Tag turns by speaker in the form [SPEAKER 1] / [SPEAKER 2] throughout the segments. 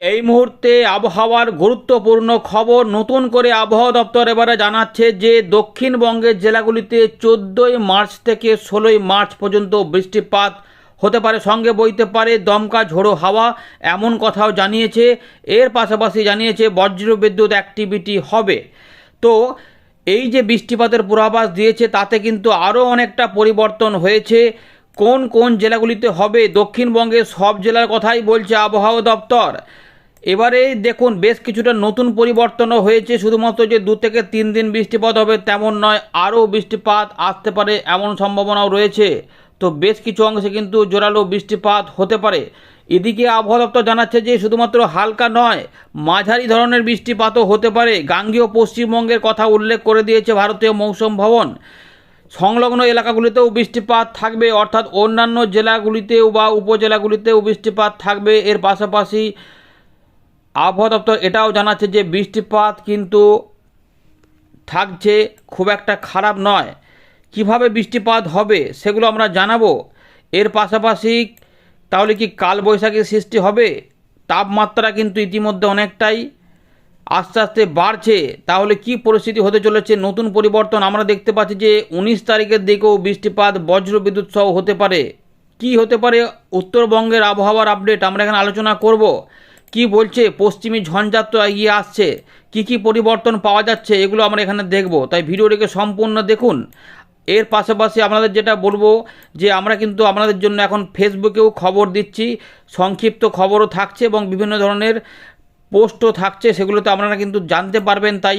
[SPEAKER 1] এই মুহূর্তে আবহাওয়ার গুরুত্বপূর্ণ খবর নতুন করে আবহাওয়া দপ্তর এবারে জানাচ্ছে যে দক্ষিণবঙ্গের জেলাগুলিতে চোদ্দোই মার্চ থেকে ষোলোই মার্চ পর্যন্ত বৃষ্টিপাত হতে পারে, সঙ্গে বইতে পারে দমকা ঝোড়ো হাওয়া এমন কথাও জানিয়েছে। এর পাশাপাশি জানিয়েছে বজ্র বিদ্যুৎ অ্যাক্টিভিটি হবে। তো এই যে বৃষ্টিপাতের পূর্বাভাস দিয়েছে, তাতে কিন্তু আরও অনেকটা পরিবর্তন হয়েছে। কোন কোন জেলাগুলিতে হবে, দক্ষিণবঙ্গের সব জেলার কথাই বলছে আবহাওয়া দপ্তর। এবারে দেখুন, বেশ কিছুটা নতুন পরিবর্তনও হয়েছে। শুধুমাত্র যে দু থেকে তিন দিন বৃষ্টিপাত হবে তেমন নয়, আরও বৃষ্টিপাত আসতে পারে এমন সম্ভাবনাও রয়েছে। তো বেশ কিছু অংশে কিন্তু জোরালো বৃষ্টিপাত হতে পারে। এদিকে আবহাওয়া দপ্তর জানাচ্ছে যে শুধুমাত্র হালকা নয়, মাঝারি ধরনের বৃষ্টিপাতও হতে পারে। গাঙ্গীয় পশ্চিমবঙ্গের কথা উল্লেখ করে দিয়েছে ভারতীয় মৌসুম ভবন। সংলগ্ন এলাকাগুলিতেও বৃষ্টিপাত থাকবে, অর্থাৎ অন্যান্য জেলাগুলিতেও বা উপজেলাগুলিতেও বৃষ্টিপাত থাকবে। এর পাশাপাশি আবহাওয়া দপ্তর এটাও জানাচ্ছে যে বৃষ্টিপাত কিন্তু থাকছে খুব একটা খারাপ নয়। কীভাবে বৃষ্টিপাত হবে সেগুলো আমরা জানাব। এর পাশাপাশি তাহলে কি কালবৈশাখীর সৃষ্টি হবে? তাপমাত্রা কিন্তু ইতিমধ্যে অনেকটাই আস্তে আস্তে বাড়ছে। তাহলে কি পরিস্থিতি হতে চলেছে? নতুন পরিবর্তন আমরা দেখতে পাচ্ছি যে উনিশ তারিখের দিকেও বৃষ্টিপাত বজ্র বিদ্যুৎ সহ হতে পারে। কি হতে পারে? উত্তরবঙ্গের আবহাওয়ার আপডেট আমরা এখানে আলোচনা করব। কি বলছে? পশ্চিমী ঝঞ্ঝাত তো এগিয়ে আসছে। কি কি পরিবর্তন পাওয়া যাচ্ছে এগুলো আমরা এখানে দেখব। তাই ভিডিওটিকে সম্পূর্ণ দেখুন। এর পাশাপাশি আপনাদের যেটা বলব, যে আমরা কিন্তু আপনাদের জন্য এখন ফেসবুকেও খবর দিচ্ছি। সংক্ষিপ্ত খবরও থাকছে এবং বিভিন্ন ধরনের পোস্টও থাকছে, সেগুলোতে আপনারা কিন্তু জানতে পারবেন। তাই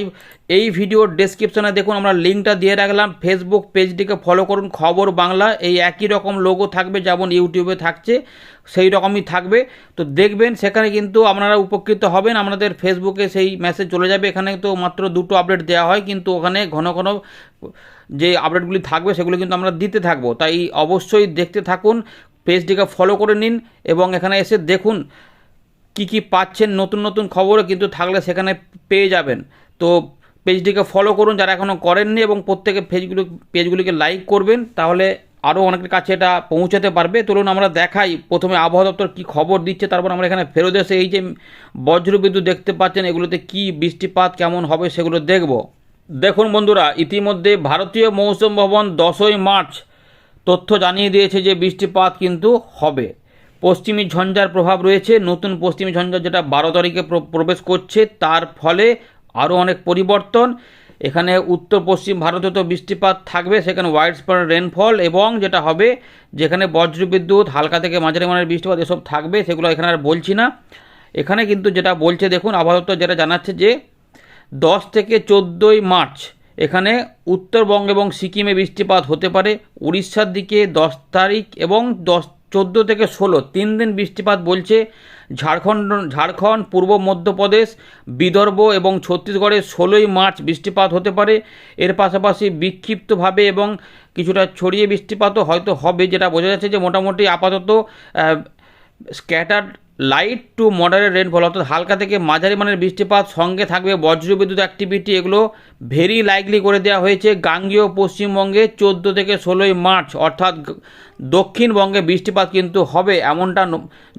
[SPEAKER 1] এই ভিডিওর ডেসক্রিপশনে দেখুন, আমরা লিঙ্কটা দিয়ে রাখলাম। ফেসবুক পেজটিকে ফলো করুন, খবর বাংলা, এই একই রকম লোগো থাকবে যেমন ইউটিউবে থাকছে, সেই রকমই থাকবে। তো দেখবেন, সেখানে কিন্তু আপনারা উপকৃত হবেন। আপনাদের ফেসবুকে সেই মেসেজ চলে যাবে। এখানে তো মাত্র দুটো আপডেট দেওয়া হয়, কিন্তু ওখানে ঘন ঘন যে আপডেটগুলি থাকবে, সেগুলো কিন্তু আমরা দিতে থাকব। তাই অবশ্যই দেখতে থাকুন পেজটিকে ফলো করে নিন এবং এখানে এসে দেখুন। কি কি পাচ্ছেন, নতুন নতুন খবরও কিন্তু থাকলে সেখানে পেয়ে যাবেন। তো পেজটিকে ফলো করুন যারা এখনও করেননি এবং প্রত্যেকে পেজগুলো পেজগুলিকে লাইক করবেন, তাহলে আরও অনেকের কাছে এটা পৌঁছাতে পারবে। চলুন আমরা দেখাই, প্রথমে আবহাওয়া দপ্তর কী খবর দিচ্ছে, তারপর আমরা এখানে ফেরত এসে এই যে বজ্রবিদ্যুৎ দেখতে পাচ্ছেন, এগুলোতে কি বৃষ্টিপাত, কেমন হবে সেগুলো দেখব। দেখুন বন্ধুরা, ইতিমধ্যে ভারতীয় মৌসুম ভবন দশই মার্চ তথ্য জানিয়ে দিয়েছে যে বৃষ্টিপাত কিন্তু হবে। পশ্চিমী ঝঞ্ঝার প্রভাব রয়েছে। নতুন পশ্চিমী ঝঞ্ঝা যেটা বারো তারিখে প্র- প্রবেশ করছে, তার ফলে আরও অনেক পরিবর্তন। এখানে উত্তর পশ্চিম ভারতে তো বৃষ্টিপাত থাকবে, সেখানে ওয়াইড স্পট রেনফল এবং যেটা হবে, যেখানে বজ্রবিদ্যুৎ, হালকা থেকে মাঝারি মানের বৃষ্টিপাত এসব থাকবে, সেগুলো এখানে আর বলছি না। এখানে কিন্তু যেটা বলছে, দেখুন আবহাওয়া দপ্তর যেটা জানাচ্ছে যে দশ থেকে চোদ্দোই মার্চ এখানে উত্তরবঙ্গ এবং সিকিমে বৃষ্টিপাত হতে পারে। উড়িষ্যার দিকে দশ তারিখ এবং দশ চোদ্দ থেকে ষোলো, তিন দিন বৃষ্টিপাত বলছে ঝাড়খণ্ড ঝাড়খণ্ড, পূর্ব মধ্যপ্রদেশ, বিদর্ভ এবং ছত্তিশগড়ে ষোলোই মার্চ বৃষ্টিপাত হতে পারে। এর পাশাপাশি বিক্ষিপ্তভাবে এবং কিছুটা ছড়িয়ে বৃষ্টিপাতও হয়তো হবে, যেটা বোঝা যাচ্ছে যে মোটামুটি আপাতত scattered light to moderate rainfall অর্থাৎ হালকা থেকে মাঝারি মানের বৃষ্টিপাত সঙ্গে থাকবে বজ্রবিদ্যুৎ অ্যাক্টিভিটি এগুলো ভেরি লাইকলি করে দেওয়া হয়েছে গাঙ্গীয় পশ্চিমবঙ্গে চোদ্দ থেকে ষোলোই মার্চ, অর্থাৎ দক্ষিণবঙ্গে বৃষ্টিপাত কিন্তু হবে এমনটা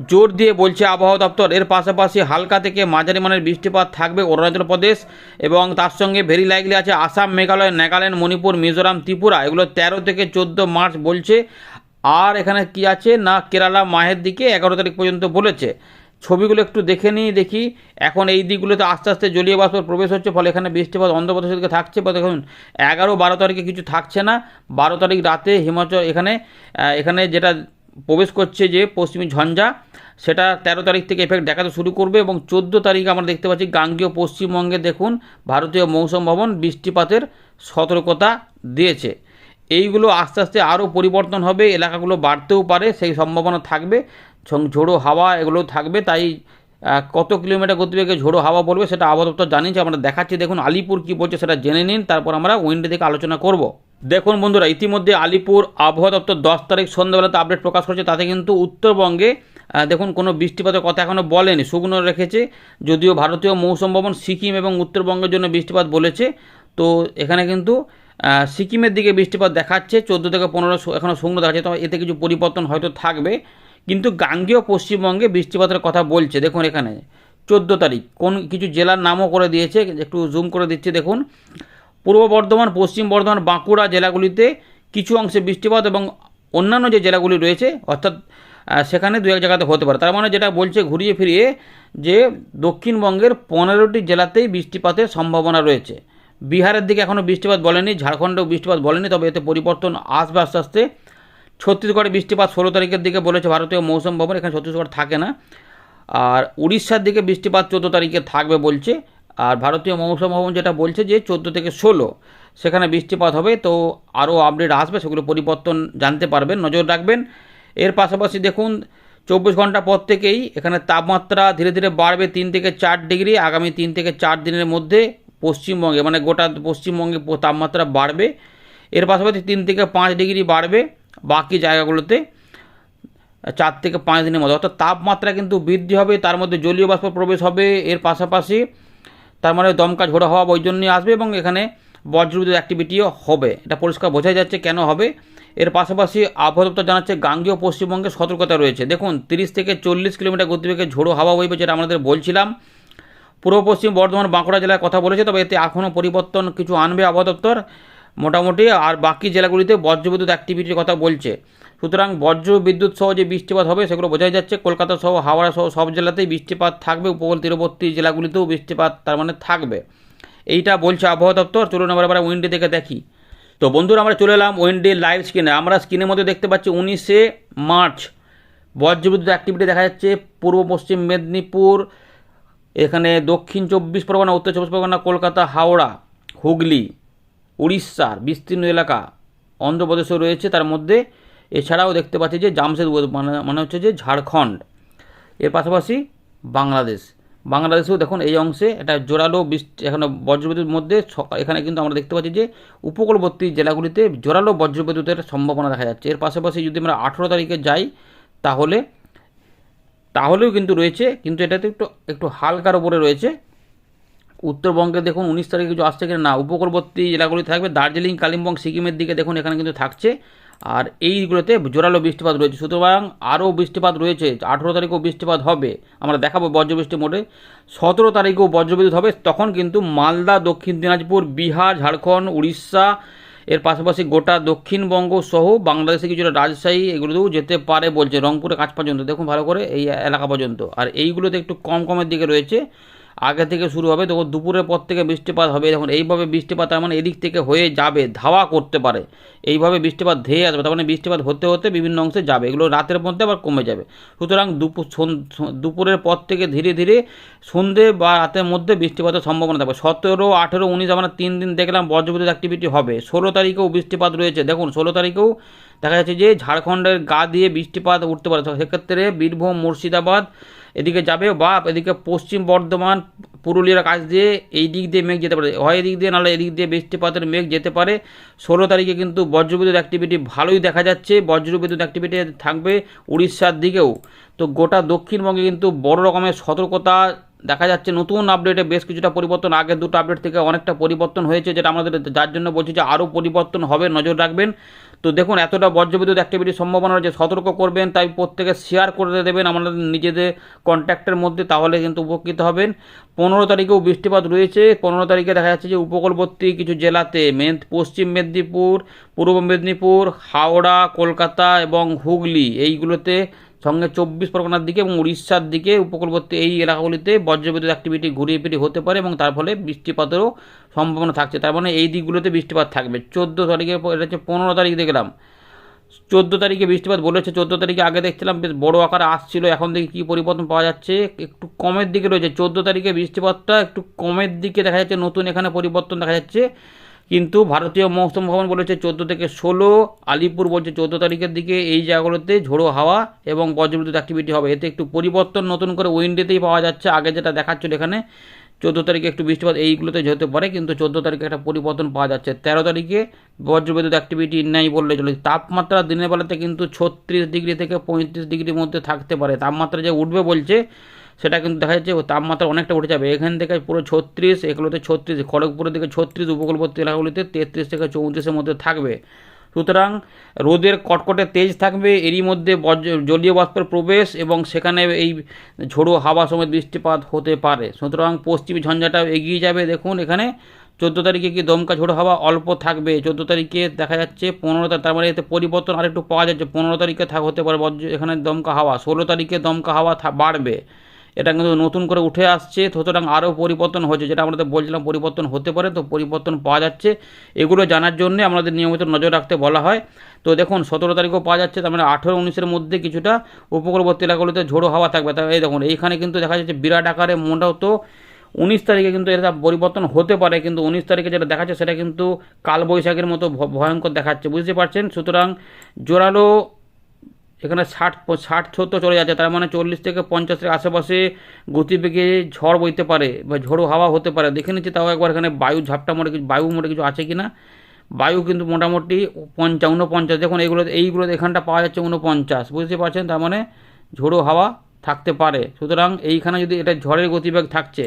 [SPEAKER 1] জোর দিয়ে বলছে আবহাওয়া দপ্তর। এর পাশাপাশি হালকা থেকে মাঝারি মানের বৃষ্টিপাত থাকবে অরুণাচল প্রদেশ এবং তার সঙ্গে ভেরি লাইকলি আছে আসাম, মেঘালয়, নাগাল্যান্ড, মণিপুর, মিজোরাম, ত্রিপুরা। এগুলো তেরো থেকে চোদ্দ মার্চ বলছে আর এখানে কি আছে? না, কেরালা মাহের দিকে এগারো তারিখ পর্যন্ত বলেছে। ছবিগুলো একটু দেখে নিই, দেখি। এখন এই দিকগুলোতে আস্তে আস্তে জলীয় বাষ্প প্রবেশ হচ্ছে, ফলে এখানে বৃষ্টিপাত অন্ধ্রপ্রদেশের দিকে থাকছে বা দেখুন, এগারো বারো তারিখে কিছু থাকছে না। বারো তারিখ রাতে হিমাচল এখানে এখানে যেটা প্রবেশ করছে যে পশ্চিমী ঝঞ্ঝা, সেটা তেরো তারিখ থেকে এফেক্ট দেখাতে শুরু করবে এবং চোদ্দ তারিখ আমরা দেখতে পাচ্ছি গাঙ্গীয় পশ্চিমবঙ্গে দেখুন, ভারতীয় মৌসুম ভবন বৃষ্টিপাতের সতর্কতা দিয়েছে। এইগুলো আস্তে আস্তে আরও পরিবর্তন হবে, এলাকাগুলো বাড়তেও পারে, সেই সম্ভাবনা থাকবে। ঝোড়ো হাওয়া এগুলো থাকবে, তাই কত কিলোমিটার গতিবেগে ঝোড়ো হাওয়া পড়বে সেটা আবহাওয়া দপ্তর জানিয়েছে আমরা দেখাচ্ছি। দেখুন, আলিপুর কী বলছে সেটা জেনে নিন, তারপর আমরা উইন্ডে থেকে আলোচনা করব। দেখুন বন্ধুরা, ইতিমধ্যে আলিপুর আবহাওয়া দপ্তর দশ তারিখ সন্ধ্যাবেলাতে আপডেট প্রকাশ করেছে, তাতে কিন্তু উত্তরবঙ্গে দেখুন কোনো বৃষ্টিপাতের কথা এখনও বলেনি, শুকনো রেখেছে, যদিও ভারতীয় মৌসুম ভবন সিকিম এবং উত্তরবঙ্গের জন্য বৃষ্টিপাত বলেছে। তো এখানে কিন্তু সিকিমের দিকে বৃষ্টিপাত দেখাচ্ছে, চোদ্দ থেকে পনেরো এখনও শুকনো দেখাচ্ছে তো এতে কিছু পরিবর্তন হয়তো থাকবে। কিন্তু গাঙ্গেয় পশ্চিমবঙ্গে বৃষ্টিপাতের কথা বলছে, দেখুন এখানে, চোদ্দ তারিখ। কোন কিছু জেলার নামও করে দিয়েছে, একটু জুম করে দিচ্ছে, দেখুন। পূর্ব বর্ধমান, পশ্চিম বর্ধমান, বাঁকুড়া জেলাগুলিতে কিছু অংশে বৃষ্টিপাত এবং অন্যান্য যে জেলাগুলি রয়েছে, অর্থাৎ সেখানে দু এক জায়গাতে হতে পারে। তার মানে যেটা বলছে ঘুরিয়ে ফিরিয়ে যে দক্ষিণবঙ্গের পনেরোটি জেলাতেই বৃষ্টিপাতের সম্ভাবনা রয়েছে। বিহারের দিকে এখনও বৃষ্টিপাত বলেনি, ঝাড়খণ্ডেও বৃষ্টিপাত বলেনি, তবে এতে পরিবর্তন আসবে আস্তে আস্তে। ছত্তিশগড়ে বৃষ্টিপাত ষোলো তারিখের দিকে বলেছে ভারতীয় মৌসুম ভবন, এখানে ছত্তিশগড় থাকে না। আর উড়িষ্যার দিকে বৃষ্টিপাত চোদ্দ তারিখে থাকবে বলছে। আর ভারতীয় মৌসুম ভবন যেটা বলছে যে চোদ্দ থেকে ষোলো, সেখানে বৃষ্টিপাত হবে, তো আরও আপডেট আসবে, সেগুলো পরিবর্তন জানতে পারবেন, নজর রাখবেন। এর পাশাপাশি দেখুন, চব্বিশ ঘণ্টা পর থেকেই এখানে তাপমাত্রা ধীরে ধীরে বাড়বে তিন থেকে চার ডিগ্রি, আগামী তিন থেকে চার দিনের মধ্যে। পশ্চিমবঙ্গে মানে গোটা পশ্চিমবঙ্গে তাপমাত্রা বাড়বে। এর পাশাপাশি তিন থেকে পাঁচ ডিগ্রি বাড়বে বাকি জায়গাগুলোতে, চার থেকে পাঁচ দিনের মধ্যে। অর্থাৎ তাপমাত্রা কিন্তু বৃদ্ধি হবে, তার মধ্যে জলীয় বাষ্প প্রবেশ হবে, এর পাশাপাশি তার মানে দমকা ঝোড়ো হওয়া ওই জন্যই আসবে এবং এখানে বজ্রবিদ্যুৎ অ্যাক্টিভিটিও হবে। এটা পরিষ্কার বোঝা যাচ্ছে কেন হবে। এর পাশাপাশি আবহাওয়া দপ্তর জানাচ্ছে গাঙ্গেয় পশ্চিমবঙ্গে সতর্কতা রয়েছে। দেখুন, তিরিশ থেকে চল্লিশ কিলোমিটার গতিবেগে ঝোড়ো হাওয়া বইবে, যেটা আমাদের বলছিলাম। পূর্ব পশ্চিম বর্ধমান বাঁকুড়া জেলার কথা বলেছে, তবে এতে এখনও পরিবর্তন কিছু আনবে আবহাওয়া মোটামুটি, আর বাকি জেলাগুলিতে বজ্রবিদ্যুৎ অ্যাক্টিভিটির কথা বলছে। সুতরাং বজ্র বিদ্যুৎ সহ যে বৃষ্টিপাত হবে সেগুলো বোঝাই যাচ্ছে, কলকাতা সহ হাওড়া সহ সব জেলাতেই বৃষ্টিপাত থাকবে, উপকূল তীরবর্তী জেলাগুলিতেও বৃষ্টিপাত তার মানে থাকবে। এইটা বলছে আবহাওয়া দপ্তর, চলুন আমরা এবার উইন্ডে থেকে দেখি তো বন্ধুরা, আমরা চলে এলাম উইন্ডে লাইভ স্ক্রিনে আমরা স্ক্রিনের মধ্যে দেখতে পাচ্ছি উনিশে মার্চ বজ্রবিদ্যুৎ অ্যাক্টিভিটি দেখা যাচ্ছে পূর্ব পশ্চিম মেদিনীপুর এখানে দক্ষিণ চব্বিশ পরগনা, উত্তর চব্বিশ পরগনা, কলকাতা, হাওড়া, হুগলি, উড়িষ্যার বিস্তীর্ণ এলাকা অন্ধ্রপ্রদেশও রয়েছে। তার মধ্যে এছাড়াও দেখতে পাচ্ছি যে জামশেদপুর মানে মানে হচ্ছে যে ঝাড়খণ্ড। এর পাশাপাশি বাংলাদেশ। বাংলাদেশেও দেখুন এই অংশে এটা জোরালো বৃষ্টি, এখানে বজ্রবিদ্যুৎ মধ্যে এখানে কিন্তু আমরা দেখতে পাচ্ছি যে উপকূলবর্তী জেলাগুলিতে জোরালো বজ্রবিদ্যুতের সম্ভাবনা দেখা যাচ্ছে। এর পাশাপাশি যদি আমরা আঠেরো তারিখে যাই, তাহলে তাহলেও কিন্তু রয়েছে, কিন্তু এটাতে একটু একটু হালকার উপরে রয়েছে। উত্তরবঙ্গে দেখুন উনিশ তারিখে কিছু আসছে কিনা? না, উপকূলবর্তী জেলাগুলি থাকবে দার্জিলিং, কালিম্পং, সিকিমের দিকে দেখুন এখানে কিন্তু থাকছে। আর এইগুলোতে জোরালো বৃষ্টিপাত রয়েছে। সুতরাং আরও বৃষ্টিপাত রয়েছে। আঠেরো তারিখেও বৃষ্টিপাত হবে। আমরা দেখাবো বজ্রবৃষ্টি মোডে সতেরো তারিখেও বজ্রবিদ্যুৎ হবে। তখন কিন্তু মালদা, দক্ষিণ দিনাজপুর, বিহার, ঝাড়খণ্ড, উড়িষ্যা এর পাশাপাশি গোটা দক্ষিণবঙ্গ সহ বাংলাদেশে কিছুটা রাজশাহী এগুলোতেও যেতে পারে বলছে রংপুরে কাছ পর্যন্ত। দেখুন ভালো করে এই এলাকা পর্যন্ত। আর এইগুলোতে একটু কম কমের দিকে রয়েছে। আগে থেকে শুরু হবে, তখন দুপুরের পর থেকে বৃষ্টিপাত হবে। দেখুন এইভাবে বৃষ্টিপাত, তার মানে এদিক থেকে হয়ে যাবে, ধাওয়া করতে পারে। এইভাবে বৃষ্টিপাত ধেয়ে আসবে, তার মানে বৃষ্টিপাত হতে হতে বিভিন্ন অংশে যাবে। এগুলো রাতের মধ্যে আবার কমে যাবে। সুতরাং দুপুর দুপুরের পর থেকে ধীরে ধীরে সন্ধে বা রাতের মধ্যে বৃষ্টিপাতের সম্ভাবনা থাকবে। সতেরো, আঠেরো, উনিশ, আমরা তিন দিন দেখলাম বজ্রবিদ্যুৎ অ্যাক্টিভিটি হবে। ষোলো তারিখেও বৃষ্টিপাত রয়েছে। দেখুন, ষোলো তারিখেও দেখা যাচ্ছে যে ঝাড়খণ্ডের গা দিয়ে বৃষ্টিপাত উঠতে পারে। সেক্ষেত্রে বীরভূম, মুর্শিদাবাদ এদিকে যাবে বা এদিকে পশ্চিম বর্ধমান, পুরুলিয়ার কাছ দিয়ে এই দিক দিয়ে মেঘ যেতে পারে। হয় এদিক দিয়ে, নাহলে এদিক দিয়ে বৃষ্টিপাতের মেঘ যেতে পারে। ষোলো তারিখে কিন্তু বজ্রবিদ্যুৎ অ্যাক্টিভিটি ভালোই দেখা যাচ্ছে। বজ্রবিদ্যুৎ অ্যাক্টিভিটি থাকবে উড়িষ্যার দিকেও। তো গোটা দক্ষিণবঙ্গে কিন্তু বড় রকমের সতর্কতা দেখা যাচ্ছে। নতুন আপডেটে বেশ কিছুটা পরিবর্তন। আগের দুটো আপডেট থেকে অনেকটা পরিবর্তন হয়েছে, যেটা আমাদের, যার জন্য বলছি যে আরও পরিবর্তন হবে, নজর রাখবেন। তো দেখুন, এতটা বজ্রবিদ্যুৎ অ্যাক্টিভিটির সম্ভাবনা রয়েছে। সতর্ক করবেন, তাই প্রত্যেকে শেয়ার করে দেবেন আমাদের নিজেদের কন্ট্যাক্টের মধ্যে, তাহলে কিন্তু উপকৃত হবেন। পনেরো তারিখেও বৃষ্টিপাত রয়েছে। পনেরো তারিখে দেখা যাচ্ছে যে উপকূলবর্তী কিছু জেলাতে মেন পশ্চিম মেদিনীপুর, পূর্ব মেদিনীপুর, হাওড়া, কলকাতা এবং হুগলি, এইগুলোতে সঙ্গে চব্বিশ পরগনার দিকে এবং উড়িষ্যার দিকে উপকূলবর্তী এই এলাকাগুলিতে বজ্রবিদ্যুৎ অ্যাক্টিভিটি ঘুরিয়ে ফিরিয়ে হতে পারে এবং তার ফলে বৃষ্টিপাতেরও সম্ভাবনা থাকছে। তার মানে এই দিকগুলোতে বৃষ্টিপাত থাকবে। চোদ্দ তারিখে এটা হচ্ছে পনেরো তারিখ দেখলাম। চোদ্দ তারিখে বৃষ্টিপাত বলেছে। চোদ্দ তারিখে আগে দেখছিলাম বেশ বড় আকারে আসছিল। এখন দেখি কী পরিবর্তন পাওয়া যাচ্ছে। একটু কমের দিকে রয়েছে। চোদ্দ তারিখে বৃষ্টিপাতটা একটু কমের দিকে দেখা যাচ্ছে। নতুন এখানে পরিবর্তন দেখা যাচ্ছে। কিন্তু ভারতীয় মৌসুম ভবন বলেছে চোদ্দ থেকে ষোলো, আলিপুর বলছে চোদ্দ তারিখের দিকে এই জায়গাগুলোতে ঝোড়ো হাওয়া এবং বজ্রবিদ্যুৎ অ্যাক্টিভিটি হবে। এতে একটু পরিবর্তন নতুন করে উইন্ডেতেই পাওয়া যাচ্ছে। আগে যেটা দেখাচ্ছিল এখানে, চোদ্দ তারিখে একটু বৃষ্টিপাত এইগুলোতে যেতে পারে, কিন্তু চোদ্দ তারিখে একটা পরিবর্তন পাওয়া যাচ্ছে। তেরো তারিখে বজ্রবিদ্যুৎ অ্যাক্টিভিটি নেই বললে চলে। তাপমাত্রা দিনের বেলাতে কিন্তু ছত্রিশ ডিগ্রি থেকে পঁয়ত্রিশ ডিগ্রির মধ্যে থাকতে পারে। তাপমাত্রা যে উঠবে বলছে সেটা কিন্তু দেখা যাচ্ছে তাপমাত্রা অনেকটা উঠে যাবে। এখান থেকে পুরো ছত্রিশ, এগুলোতে ছত্রিশ, খড়গপুরের দিকে ছত্রিশ, উপকূলবর্তী এলাকাগুলিতে তেত্রিশ থেকে চৌত্রিশের মধ্যে থাকবে। সুতরাং রোদের কটকটে তেজ থাকবে, এরই মধ্যে জলীয় বাষ্পের প্রবেশ এবং সেখানে এই ঝোড়ো হাওয়া সময় বৃষ্টিপাত হতে পারে। সুতরাং পশ্চিমী ঝঞ্ঝাটাও এগিয়ে যাবে। দেখুন, এখানে চোদ্দ তারিখে কি দমকা ঝোড়ো হাওয়া অল্প থাকবে? চোদ্দ তারিখে দেখা যাচ্ছে পনেরো তারিখ তার মানে এতে পরিবর্তন আরেকটু পাওয়া যাচ্ছে। পনেরো তারিখে থাক, হতে পারে এখানে দমকা হাওয়া। ষোলো তারিখে দমকা হাওয়া বাড়বে। এটা কিন্তু নতুন করে উঠে আসছে। সুতরাং আরও পরিবর্তন হচ্ছে, যেটা আমাদের বলছিলাম পরিবর্তন হতে পারে, তো পরিবর্তন পাওয়া যাচ্ছে। এগুলো জানার জন্য আমাদের নিয়মিত নজর রাখতে বলা হয়। তো দেখুন, সতেরো তারিখও পাওয়া যাচ্ছে, তার মানে আঠেরো উনিশের মধ্যে কিছুটা উপকূলবর্তী এলাকাগুলোতে ঝোড়ো হাওয়া থাকবে। তা এই দেখুন, এইখানে কিন্তু দেখা যাচ্ছে বিরাট আকারে মোটামুটি উনিশ তারিখে কিন্তু এটা পরিবর্তন হতে পারে, কিন্তু উনিশ তারিখে যেটা দেখাচ্ছে সেটা কিন্তু কালবৈশাখীর মতো ভয়ঙ্কর দেখাচ্ছে। বুঝতে পারছেন? সুতরাং জোরালো এখানে ষাট ষাট সত্তর চলে যাচ্ছে। তার মানে চল্লিশ থেকে পঞ্চাশের আশেপাশে গতিবেগে ঝড় বইতে পারে বা ঝোড়ো হাওয়া হতে পারে। দেখে নিচ্ছি তাও একবার এখানে বায়ু ঝাপটা মোটে কিছু বায়ু মোটে কিছু আছে কি না বায়ু কিন্তু মোটামুটি পঞ্চা উনপঞ্চাশ দেখুন, এইগুলো এইগুলো এখানটা পাওয়া যাচ্ছে উনপঞ্চাশ বুঝতে পারছেন? তার মানে ঝোড়ো হাওয়া থাকতে পারে। সুতরাং এইখানে যদি এটা ঝড়ের গতিবেগ থাকছে,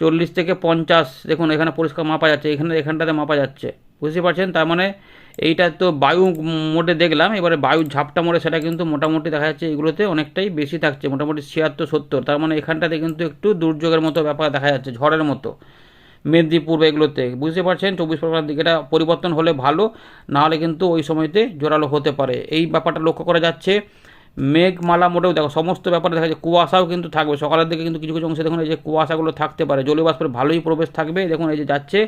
[SPEAKER 1] চল্লিশ থেকে পঞ্চাশ, দেখুন, এখানে পরিষ্কার মাপা যাচ্ছে। এখানে এখানটাতে মাপা যাচ্ছে। বুঝতে পারছেন? তার মানে এইটা তো বায়ু মোডে দেখলাম, এবারে বায়ু ঝাপটা মোড়ে সেটা কিন্তু মোটামুটি দেখা যাচ্ছে এগুলোতে অনেকটাই বেশি থাকছে, মোটামুটি ছিয়াত্তর সত্তর। তার মানে এখানটাতে কিন্তু একটু দুর্যোগের মতো ব্যাপার দেখা যাচ্ছে, ঝড়ের মতো। মেদিনীপুর এগুলোতে, বুঝতে পারছেন? চব্বিশ পরগনার দিকে এটা পরিবর্তন হলে ভালো না হলে কিন্তু ওই সময়তে জোরালো হতে পারে। এই ব্যাপারটা লক্ষ্য করা যাচ্ছে। মেঘমালা মোটেও দেখো, সমস্ত ব্যাপারে দেখা যাচ্ছে, কুয়াশাও কিন্তু থাকবে। সকালের দিকে কিন্তু কিছু কিছু অংশে দেখুন, এই যে কুয়াশাগুলো থাকতে পারে। জলীয় বাষ্পের ভালোই প্রবেশ থাকবে। দেখুন, এই যে যাচ্ছে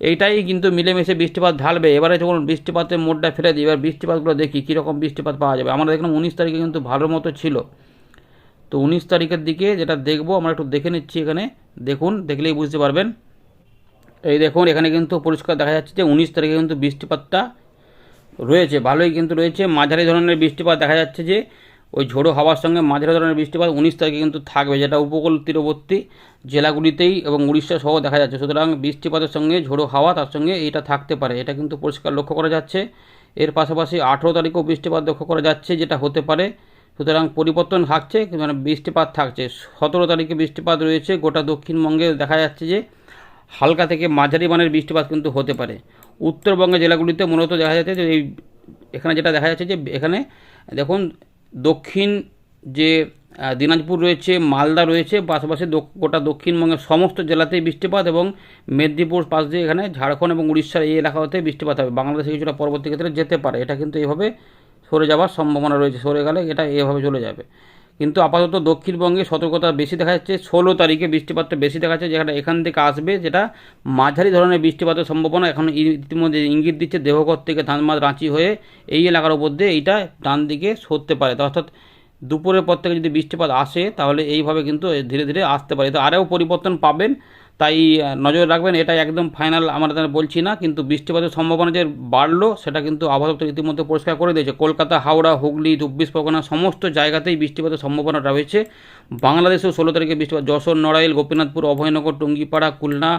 [SPEAKER 1] এইটাই কিন্তু মিলেমিশে বৃষ্টিপাত ঢালবে। এবারে যখন বৃষ্টিপাতের মোডটা ফেলে দিই এবার বৃষ্টিপাতগুলো দেখি, কীরকম বৃষ্টিপাত পাওয়া যাবে? আমরা দেখলাম উনিশ তারিখে কিন্তু ভালো মতো ছিল। তো উনিশ তারিখের দিকে যেটা দেখব, আমরা একটু দেখে নিচ্ছি এখানে। দেখুন, দেখলেই বুঝতে পারবেন। এই দেখুন, এখানে কিন্তু পরিষ্কার দেখা যাচ্ছে যে উনিশ তারিখে কিন্তু বৃষ্টিপাতটা রয়েছে, ভালোই কিন্তু রয়েছে। মাঝারি ধরনের বৃষ্টিপাত দেখা যাচ্ছে যে ওই ঝোড়ো হাওয়ার সঙ্গে মাঝারি ধরনের বৃষ্টিপাত উনিশ তারিখে কিন্তু থাকবে, যেটা উপকূল তীরবর্তী জেলাগুলিতেই এবং উড়িষ্যা সহ দেখা যাচ্ছে। সুতরাং বৃষ্টিপাতের সঙ্গে ঝোড়ো হাওয়া, তার সঙ্গে এটা থাকতে পারে। এটা কিন্তু পরিষ্কার লক্ষ্য করা যাচ্ছে। এর পাশাপাশি আঠেরো তারিখেও বৃষ্টিপাত লক্ষ্য করা যাচ্ছে, যেটা হতে পারে। সুতরাং পরিবর্তন থাকছে মানে বৃষ্টিপাত থাকছে। সতেরো তারিখে বৃষ্টিপাত রয়েছে, গোটা দক্ষিণবঙ্গে দেখা যাচ্ছে যে হালকা থেকে মাঝারি মানের বৃষ্টিপাত কিন্তু হতে পারে। উত্তরবঙ্গের জেলাগুলিতে মূলত দেখা যাচ্ছে যে এই, এখানে যেটা দেখা যাচ্ছে যে এখানে, দেখুন দক্ষিণ যে দিনাজপুর রয়েছে, মালদা রয়েছে, পাশাপাশি গোটা দক্ষিণবঙ্গের সমস্ত জেলাতেই বৃষ্টিপাত এবং মেদিনীপুর পাশ দিয়ে এখানে ঝাড়খণ্ড এবং উড়িষ্যার এই এলাকাতে বৃষ্টিপাত হবে। বাংলাদেশে কিছুটা পরবর্তী ক্ষেত্রে যেতে পারে। এটা কিন্তু এভাবে সরে যাওয়ার সম্ভাবনা রয়েছে। সরে গেলে এটা এভাবে চলে যাবে। কিন্তু আপাতত দক্ষিণবঙ্গে সতর্কতা বেশি দেখা যাচ্ছে। ষোলো তারিখে বৃষ্টিপাতটা বেশি দেখা যাচ্ছে যেটা এখান থেকে আসবে যেটা মাঝারি ধরনের বৃষ্টিপাতের সম্ভাবনা। এখন ইতিমধ্যে ইঙ্গিত দিচ্ছে দেহঘর থেকে ধানমাদ রাঁচি হয়ে এই এলাকার উপর দিয়ে এইটা ডান দিকে সরতে পারে। অর্থাৎ দুপুরের পর থেকে যদি বৃষ্টিপাত আসে, তাহলে এইভাবে কিন্তু ধীরে ধীরে আসতে পারে। তো আরও পরিবর্তন পাবেন তাই নজর রাখবেন এটা একদম ফাইনাল আমরা বলছি না, কিন্তু বৃষ্টিপাতের সম্ভাবনা যে বাড়লো, সেটা কিন্তু আবহাওয়া দপ্তর ইতিমধ্যে পরিষ্কার করে দিয়েছে। কলকাতা, হাওড়া, হুগলি, চব্বিশ পরগনা সমস্ত জায়গাতেই বৃষ্টিপাতের সম্ভাবনা রয়েছে। বাংলাদেশেও ষোলো তারিখে বৃষ্টিপাত, যশোর, নড়াইল, গোপীনাথপুর, অভয়নগর, টুঙ্গিপাড়া, খুলনা,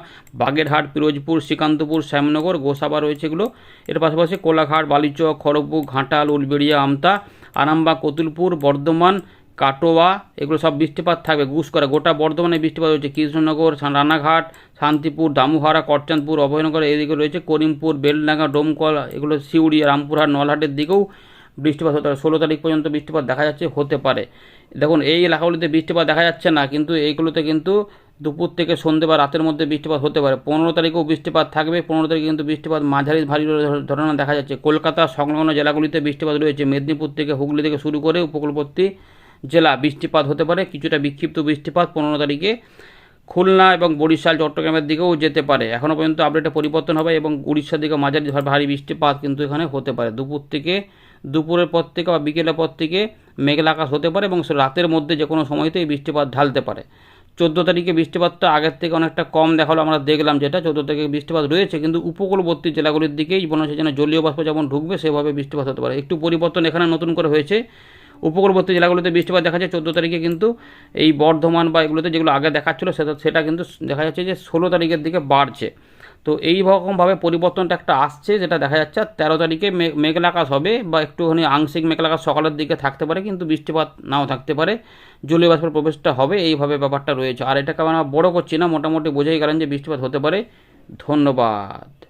[SPEAKER 1] বাগেরহাট, পিরোজপুর, শ্রীকান্তপুর, শ্যামনগর, গোসাবা রয়েছে এগুলো। এর পাশাপাশি কোলাঘাট, বালিচক, খড়গপুর, ঘাটাল, উলবেড়িয়া, আমতা, আরামবাগ, কতুলপুর, বর্ধমান কাটোয়া, এগুলো সব বৃষ্টিপাত থাকবে গুসকরা গোটা বর্ধমানে বৃষ্টিপাত রয়েছে কৃষ্ণনগর রানাঘাট, শান্তিপুর, দামুহারা করচাঁদপুর অভয়নগর, এদিকে রয়েছে করিমপুর, বেলডাঙ্গা, ডোমকল, এগুলো সিউড়ি, রামপুরহাট, নলহাটের দিকেও বৃষ্টিপাত হতে পারে। ষোলো তারিখ পর্যন্ত বৃষ্টিপাত দেখা যাচ্ছে, হতে পারে। দেখুন, এই এলাকাগুলিতে বৃষ্টিপাত দেখা যাচ্ছে না, কিন্তু এইগুলোতে কিন্তু দুপুর থেকে সন্ধ্যে বা রাতের মধ্যে বৃষ্টিপাত হতে পারে। পনেরো তারিখেও বৃষ্টিপাত থাকবে, পনেরো তারিখে কিন্তু বৃষ্টিপাত মাঝারি ভারী ধর- ধরনের দেখা যাচ্ছে। কলকাতা, সংলগ্ন জেলাগুলিতে বৃষ্টিপাত রয়েছে। মেদিনীপুর থেকে হুগলি থেকে শুরু করে উপকূলবর্তী জেলা বৃষ্টিপাত হতে পারে, কিছুটা বিক্ষিপ্ত বৃষ্টিপাত পনেরো তারিখে খুলনা এবং বরিশাল, চট্টগ্রামের দিকেও যেতে পারে। এখনও পর্যন্ত আপডেটে পরিবর্তন হবে এবং উড়িষ্যার দিকে মাঝারি ভারী বৃষ্টিপাত কিন্তু এখানে হতে পারে। দুপুর থেকে, দুপুরের পর থেকে বা বিকেলের পর থেকে মেঘলা আকাশ হতে পারে এবং রাতের মধ্যে যে কোনো সময়তেই বৃষ্টিপাত ঢালতে পারে। চোদ্দ তারিখে বৃষ্টিপাতটা আগের থেকে অনেকটা কম দেখাল, আমরা দেখলাম যেটা। চোদ্দ তারিখে বৃষ্টিপাত রয়েছে, কিন্তু উপকূলবর্তী জেলাগুলির দিকেই মনে হচ্ছে যেন জলীয় বাষ্প যেমন ঢুকবে, সেভাবে বৃষ্টিপাত হতে পারে। একটু পরিবর্তন এখানে নতুন করে হয়েছে। উপকূলবর্তী জেলাগুলোতে বৃষ্টিপাত দেখা যাচ্ছে চোদ্দ তারিখে কিন্তু এই বর্ধমান বা এগুলোতে যেগুলো আগে দেখাচ্ছিলো, সেটা সেটা কিন্তু দেখা যাচ্ছে যে ষোলো তারিখের দিকে বাড়ছে। তো এই রকমভাবে পরিবর্তনটা একটা আসছে, যেটা দেখা যাচ্ছে আর তেরো তারিখে মে- মেঘলা আকাশ হবে বা একটুখানি আংশিক মেঘলাকাশ সকালের দিকে থাকতে পারে, কিন্তু বৃষ্টিপাত নাও থাকতে পারে। জলীয় বাষ্পের প্রবেশটা হবে, এইভাবে ব্যাপারটা রয়েছে। আর এটাকে আমরা বড় করছি না, মোটামুটি বোঝাই গেলেন যে বৃষ্টিপাত হতে পারে। ধন্যবাদ।